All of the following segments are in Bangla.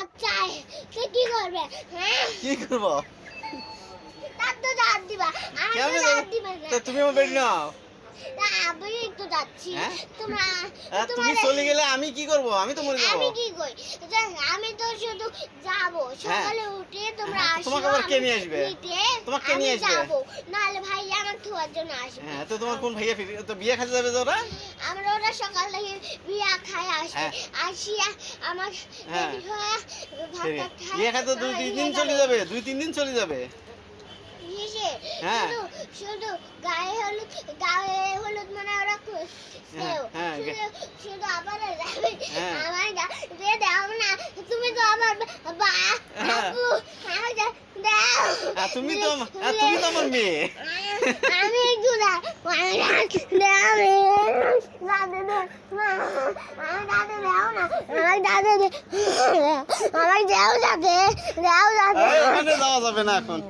বাচ্চা সে কি করবে হ্যাঁ? কি করব? তার তো দাঁত দিবা আর কেমনে তো যাব? দাঁত দিবে না। তো তুমি আমার বেড নাও। আমি যাচ্ছি। হ্যাঁ? তোমরা তুমি চলে গেলে আমি কি করব? আমি তো মরে যাব। আমি কি কই আমি তো শুধু যাব। সকালে উঠে তোমরা হ্যাঁ, আসো তোমাকে আবার কে নিয়ে আসবে? তোমাকে নিয়ে আসবে? যাব। নাহলে ভাই আমার খোয়ার জন্য আসবে। হ্যাঁ তো তোমার কোন ভাইয়া ফিরে তো বিয়ে খাতে যাবে তো ওরা? আমরা ওরা সকাল থেকে বিয়া খায় আসবে হ্যাঁ। আসিয়া আমার হ্যাঁ। বিয়ে খাতে দুই তিন ইয়ে দিন চলে যাবে। দুই তিন দিন চলে যাবে। হ্যাঁ। শুধু গায়ে হলুদ গায়ে হলুদ মানে ওরা শুধু আবার যাবে। আমার দিয়ে দাও না। তুমি তো আমার বা হ্যাঁ। আপু আমার গা- দাও আর তুমি তো তুমি তো আমার মেয়ে। আমি ওখানে যাওয়া যাবে না এখন।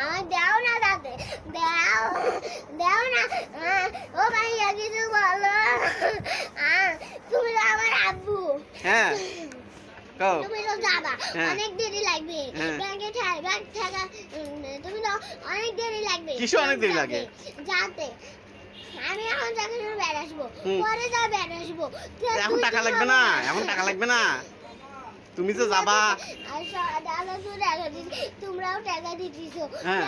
আমার দাও না দাদে দাও দাও না। ও ভাইয়া কিছু বলো। তুমি তো আমার আব্বু। হ্যাঁ। কও তুমি তো যাবা। হ্যাঁ। অনেক দেরি লাগবে। ব্যাংকে ব্যাংক থাকা তুমি তো অনেক দেরি লাগবে। কিসে অনেক দেরি লাগে? যাতে। আমি এখন চাকরি বেড়ে আসব পরে যা বেড়ে আসব। এখন টাকা লাগবে না? এখন টাকা লাগবে না? তুমি তো যাবা তোমরাও টাকা হ্যাঁ।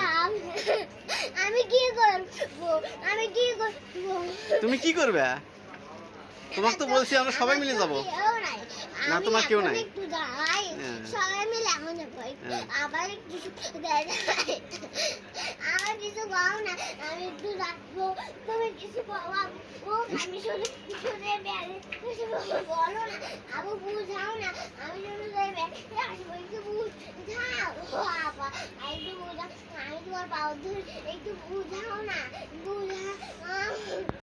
আমি কি করব? আমি কি করব? তুমি কি করবে? তোমাকে তো বলছি আমরা সবাই মিলে যাব। না, তোমার কেউ নাই। হ্যাঁ। সবাই মিলে যাব হ্যাঁ। আবার দেয় আমার কিছু পাও না আমি একটু যাব তুমি কিছু পাও ও আমি শুধু বেড়ে কিছু বলো না আবু বুঝাও না আমি শুধু আসব একটু বুঝাও বাবা একটু বুঝাও আমি তোমার পাও ধরে একটু বুঝাও না বুঝা